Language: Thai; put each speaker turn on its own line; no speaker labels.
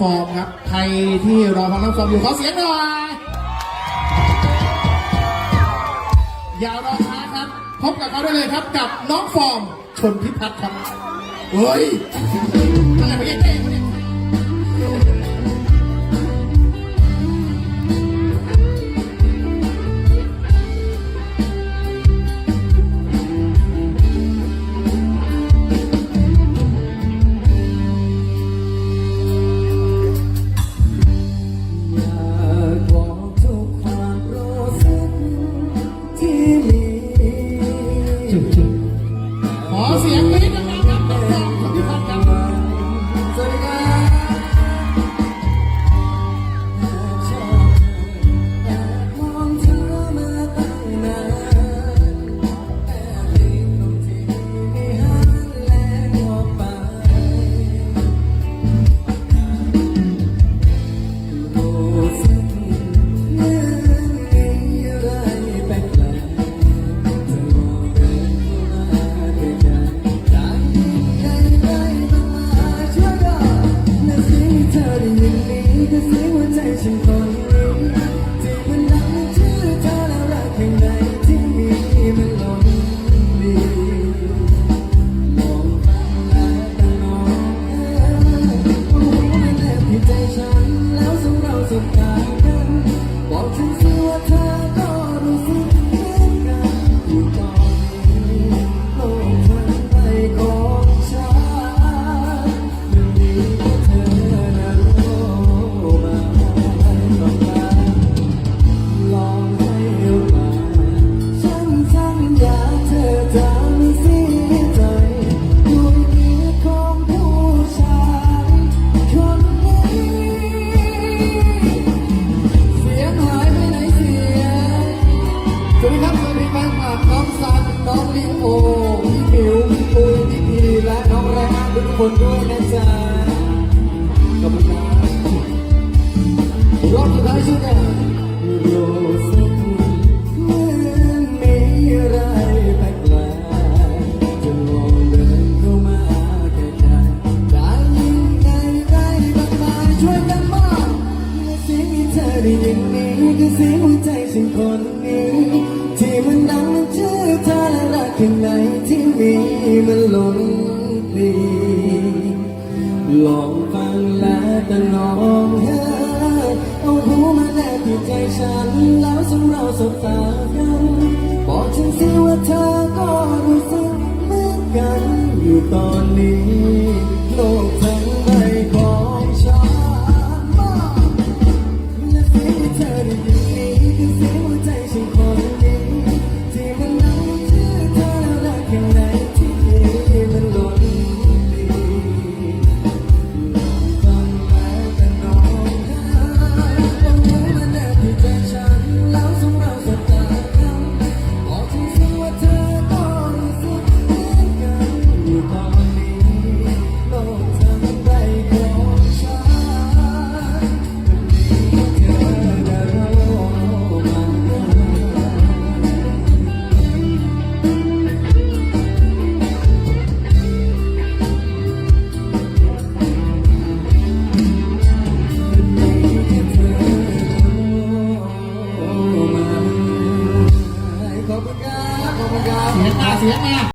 ฟอร์มครับใครที่รอฟังน้องฟอร์มอยู่ขอเสียงหน่อยอย่ารอช้าครับ พบกับเขาได้เลยครับกับน้องฟอร์มชนพิพัฒน์ครับเฮ้ยอะไรไปเก่
โอพี่ผิวพี่ปุ้ยพี่พีและน้องไรอันทุกคนด้วยนะจ๊ะขอบคุณครับรอบสุดท้ายช่วยกันโรสเหมือนไม่ไรแปลก lạ จะมองเดินเข้ามาใกล้ใจได้ยินในใจมากมายช่วยกันมอบเสียงอีเธอในยินนี้คือเสียงหัวใจฉันคนนี้ อและรักข้างในที่มีมันล้นพลีลองฟังและแต่ลองเฮ้เอาหูมาแนบที่ใจฉัน แล้วสำเราสบตากันบอกฉันสิว่าเธอก็รู้สึกเหมือนกัน อยู่ตอนนี้โลก